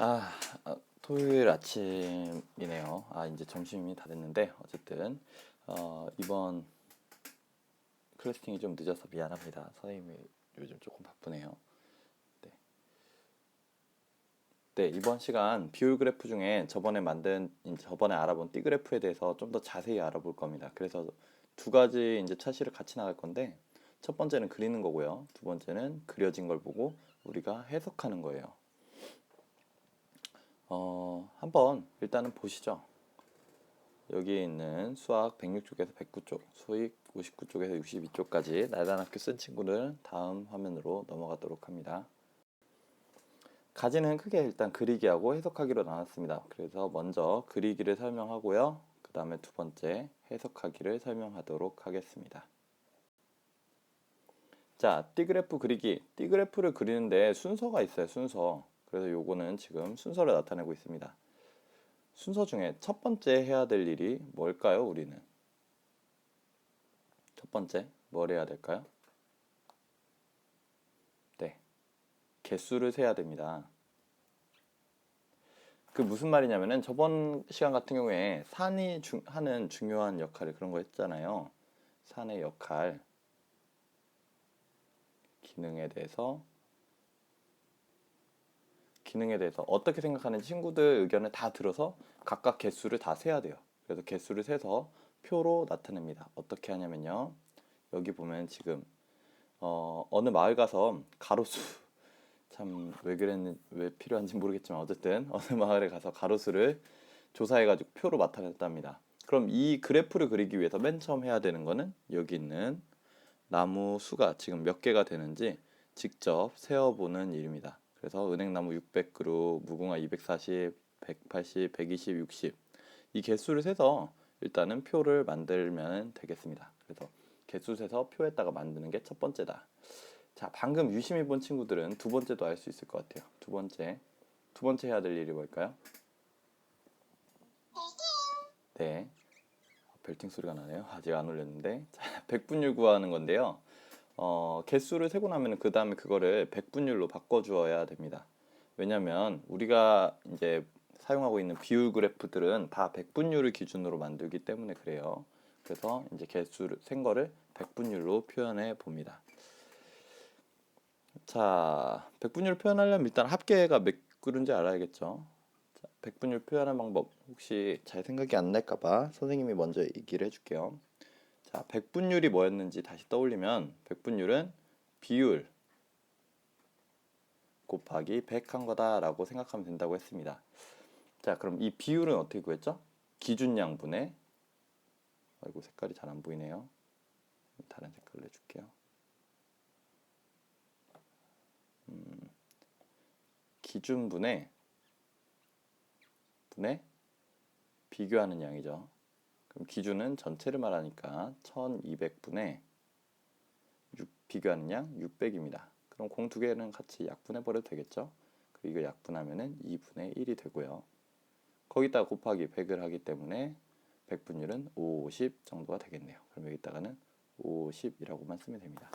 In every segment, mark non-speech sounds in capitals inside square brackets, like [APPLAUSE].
아, 아, 토요일 아침이네요. 아, 이제 점심이 다 됐는데 어쨌든 어, 이번 클래스팅이 좀 늦어서 미안합니다. 선생님이 요즘 조금 바쁘네요. 네. 네, 이번 시간 비율 그래프 중에 저번에 만든 저번에 알아본 띠 그래프에 대해서 좀 더 자세히 알아볼 겁니다. 그래서 두 가지 이제 차시를 같이 나갈 건데 첫 번째는 그리는 거고요. 두 번째는 그려진 걸 보고 우리가 해석하는 거예요. 어, 한번 일단은 보시죠. 여기에 있는 수학 106쪽에서 109쪽, 수익 59쪽에서 62쪽까지 날단학교 쓴 친구는 다음 화면으로 넘어가도록 합니다. 가지는 크게 일단 그리기하고 해석하기로 나눴습니다. 그래서 먼저 그리기를 설명하고요. 그 다음에 두 번째 해석하기를 설명하도록 하겠습니다. 자, 띠그래프 그리기. 띠그래프를 그리는데 순서가 있어요, 순서. 그래서 요거는 지금 순서를 나타내고 있습니다. 순서 중에 첫 번째 해야 될 일이 뭘까요, 우리는? 첫 번째, 뭘 해야 될까요? 네. 개수를 세야 됩니다. 그 무슨 말이냐면은 저번 시간 같은 경우에 산이 주- 하는 중요한 역할을 그런 거 했잖아요. 산의 역할, 기능에 대해서 기능에 대해서 어떻게 생각하는 친구들 의견을 다 들어서 각각 개수를 다 세야 돼요. 그래서 개수를 세서 표로 나타냅니다. 어떻게 하냐면요. 여기 보면 지금 어, 어느 마을 가서 가로수 [LAUGHS] 참 왜 그랬는 왜 필요한지 모르겠지만 어쨌든 [LAUGHS] 어느 마을에 가서 가로수를 조사해가지고 표로 나타냈답니다. 그럼 이 그래프를 그리기 위해서 맨 처음 해야 되는 거는 여기 있는 나무 수가 지금 몇 개가 되는지 직접 세어보는 일입니다. 그래서 은행나무 600그루, 무궁화 240, 180, 120, 60. 이 개수를 세서 일단은 표를 만들면 되겠습니다. 그래서 개수 세서 표에다가 만드는 게 첫 번째다. 자, 방금 유심히 본 친구들은 두 번째도 알 수 있을 것 같아요. 두 번째. 두 번째 해야 될 일이 뭘까요? 네. 벨팅 소리가 나네요. 아직 안 올렸는데. 자, 백분율 구하는 건데요. 어, 개수를 세고 나면 그 다음에 그거를 백분율로 바꿔주어야 됩니다. 왜냐면 우리가 이제 사용하고 있는 비율 그래프들은 다 백분율을 기준으로 만들기 때문에 그래요. 그래서 이제 개수를 센 거를 백분율로 표현해 봅니다. 자, 백분율 표현하려면 일단 합계가 몇 그루인지 알아야겠죠. 자, 백분율 표현하는 방법 혹시 잘 생각이 안 날까봐 선생님이 먼저 얘기를 해줄게요. 자, 백분율이 뭐였는지 다시 떠올리면 백분율은 비율 곱하기 100한 거다라고 생각하면 된다고 했습니다. 자, 그럼 이 비율은 어떻게 구했죠? 기준양분의 아이고 색깔이 잘 안 보이네요. 다른 색깔로 해줄게요. 음, 기준분의 분의 비교하는 양이죠. 기준은 전체를 말하니까 1200분의 6 비교하는 양 600입니다. 그럼 공 두 개는 같이 약분해 버려도 되겠죠? 그리고 약분하면은 2분의 1이 되고요. 거기다 곱하기 100을 하기 때문에 백분율은 50 정도가 되겠네요. 그럼 여기다가는 50이라고만 쓰면 됩니다.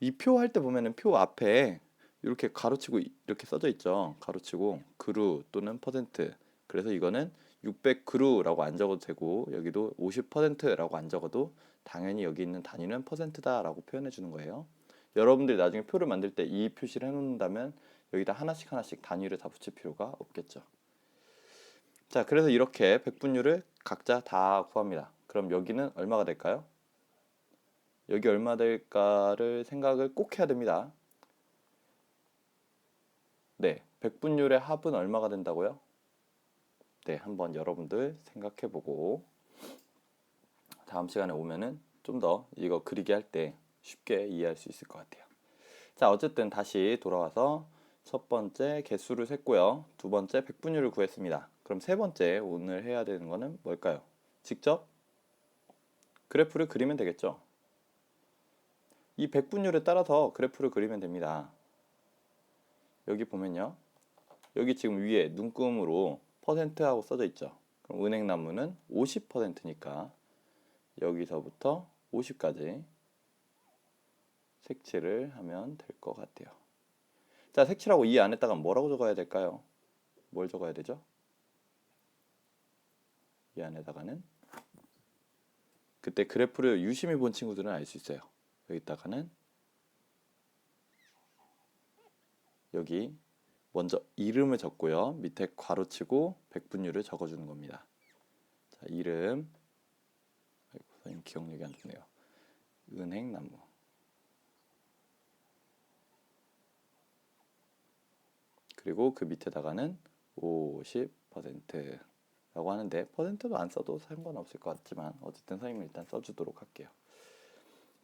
이 표 할 때 보면은 표 앞에 이렇게 가로치고 이렇게 써져 있죠. 가로치고 그루 또는 퍼센트. 그래서 이거는 600그루라고 안 적어도 되고 여기도 50%라고 안 적어도 당연히 여기 있는 단위는 퍼센트다라고 표현해 주는 거예요. 여러분들이 나중에 표를 만들 때 이 표시를 해 놓는다면 여기다 하나씩 하나씩 단위를 다 붙일 필요가 없겠죠. 자, 그래서 이렇게 백분율을 각자 다 구합니다. 그럼 여기는 얼마가 될까요? 여기 얼마 될까를 생각을 꼭 해야 됩니다. 네, 백분율의 합은 얼마가 된다고요? 네, 한번 여러분들 생각해 보고 다음 시간에 오면은 좀 더 이거 그리기 할 때 쉽게 이해할 수 있을 것 같아요. 자, 어쨌든 다시 돌아와서 첫 번째 개수를 셌고요. 두 번째 백분율을 구했습니다. 그럼 세 번째 오늘 해야 되는 거는 뭘까요? 직접 그래프를 그리면 되겠죠. 이 백분율에 따라서 그래프를 그리면 됩니다. 여기 보면요. 여기 지금 위에 눈금으로 퍼센트하고 써져 있죠. 그럼 은행 나무는 50%니까 여기서부터 50까지 색칠을 하면 될 것 같아요. 자, 색칠하고 이 안에다가 뭐라고 적어야 될까요? 뭘 적어야 되죠? 이 안에다가는 그때 그래프를 유심히 본 친구들은 알 수 있어요. 여기다가는 여기 먼저 이름을 적고요. 밑에 괄호치고 백분율을 적어주는 겁니다. 자, 이름 아이고, 선생님 기억력이 안 좋네요. 은행나무 그리고 그 밑에다가는 50%라고 하는데 퍼센트도 안 써도 상관없을 것 같지만 어쨌든 선생님이 일단 써주도록 할게요.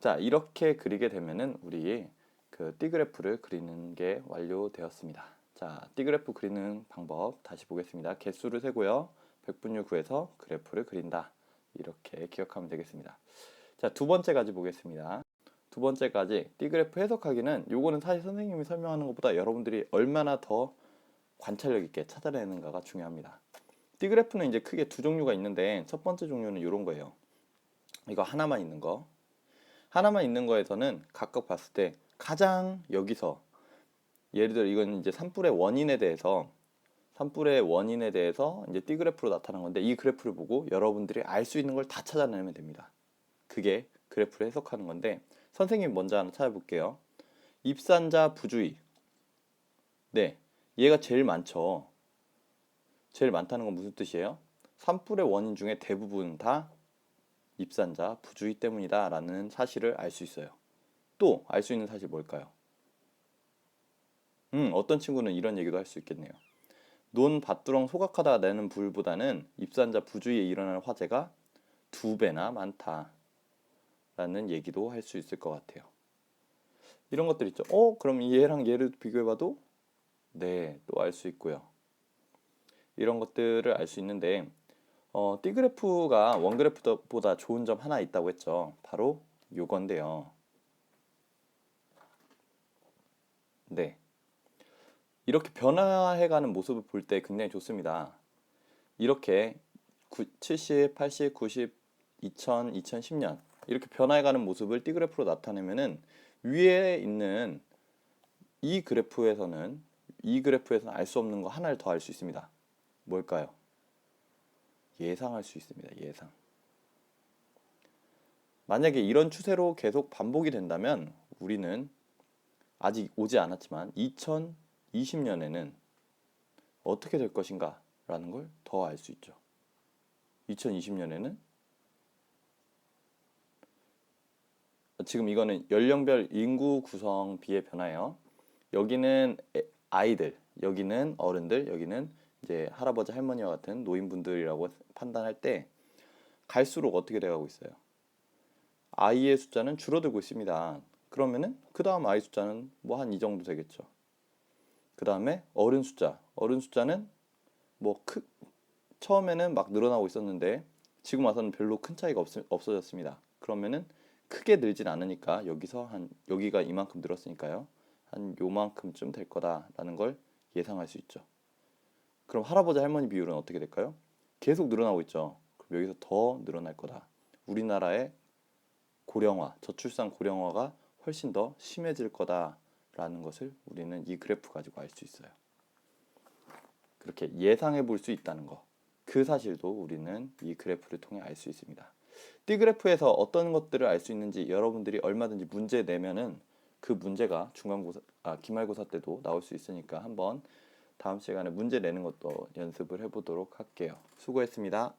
자 이렇게 그리게 되면은 우리 그 띠그래프를 그리는 게 완료되었습니다. 자 띠그래프 그리는 방법 다시 보겠습니다. 개수를 세고요. 백분율 구해서 그래프를 그린다. 이렇게 기억하면 되겠습니다. 자 두 번째까지 보겠습니다. 두 번째까지 띠그래프 해석하기는 요거는 사실 선생님이 설명하는 것보다 여러분들이 얼마나 더 관찰력 있게 찾아내는가가 중요합니다. 띠그래프는 이제 크게 두 종류가 있는데 첫 번째 종류는 이런 거예요. 이거 하나만 있는 거. 하나만 있는 거에서는 각각 봤을 때 가장 여기서 예를 들어 이건 이제 산불의 원인에 대해서 산불의 원인에 대해서 이제 띠 그래프로 나타난 건데 이 그래프를 보고 여러분들이 알 수 있는 걸 다 찾아내면 됩니다. 그게 그래프를 해석하는 건데 선생님 먼저 하나 찾아볼게요. 입산자 부주의. 네, 얘가 제일 많죠. 제일 많다는 건 무슨 뜻이에요? 산불의 원인 중에 대부분 다 입산자 부주의 때문이다라는 사실을 알 수 있어요. 또 알 수 있는 사실 뭘까요? 음, 어떤 친구는 이런 얘기도 할 수 있겠네요. 논 밭두렁 소각하다 내는 불보다는 입산자 부주의에 일어나는 화재가 두 배나 많다라는 얘기도 할 수 있을 것 같아요. 이런 것들 있죠. 어, 그럼 얘랑 얘를 비교해봐도 네, 또 알 수 있고요. 이런 것들을 알 수 있는데 어, 띠그래프가 원그래프보다 좋은 점 하나 있다고 했죠. 바로 요건데요. 네. 이렇게 변화해가는 모습을 볼 때 굉장히 좋습니다. 이렇게 70, 80, 90, 2000, 2010년 이렇게 변화해가는 모습을 띠 그래프로 나타내면은 위에 있는 이 그래프에서는 이 그래프에서는 알 수 없는 거 하나를 더 알 수 있습니다. 뭘까요? 예상할 수 있습니다. 예상. 만약에 이런 추세로 계속 반복이 된다면 우리는 아직 오지 않았지만 2020년에는 어떻게 될 것인가 라는 걸 더 알 수 있죠. 2020년에는 지금 이거는 연령별 인구 구성 비의 변화예요. 여기는 애- 아이들, 여기는 어른들, 여기는 이제 할아버지 할머니와 같은 노인분들이라고 판단할 때 갈수록 어떻게 돼가고 있어요? 아이의 숫자는 줄어들고 있습니다. 그러면은 그 다음 아이 숫자는 뭐 한 이 정도 되겠죠. 그 다음에 어른 숫자, 어른 숫자는 뭐 크, 처음에는 막 늘어나고 있었는데 지금 와서는 별로 큰 차이가 없, 없어졌습니다. 그러면은 크게 늘진 않으니까 여기서 한 여기가 이만큼 늘었으니까요. 한 요만큼쯤 될 거다라는 걸 예상할 수 있죠. 그럼 할아버지 할머니 비율은 어떻게 될까요? 계속 늘어나고 있죠. 그럼 여기서 더 늘어날 거다. 우리나라의 고령화, 저출산 고령화가 훨씬 더 심해질 거다 라는 것을 우리는 이 그래프 가지고 알 수 있어요. 그렇게 예상해 볼 수 있다는 거. 그 사실도 우리는 이 그래프를 통해 알 수 있습니다. 띠그래프에서 어떤 것들을 알 수 있는지 여러분들이 얼마든지 문제 내면은 그 문제가 중간고사, 아, 기말고사 때도 나올 수 있으니까 한번 다음 시간에 문제 내는 것도 연습을 해 보도록 할게요. 수고했습니다.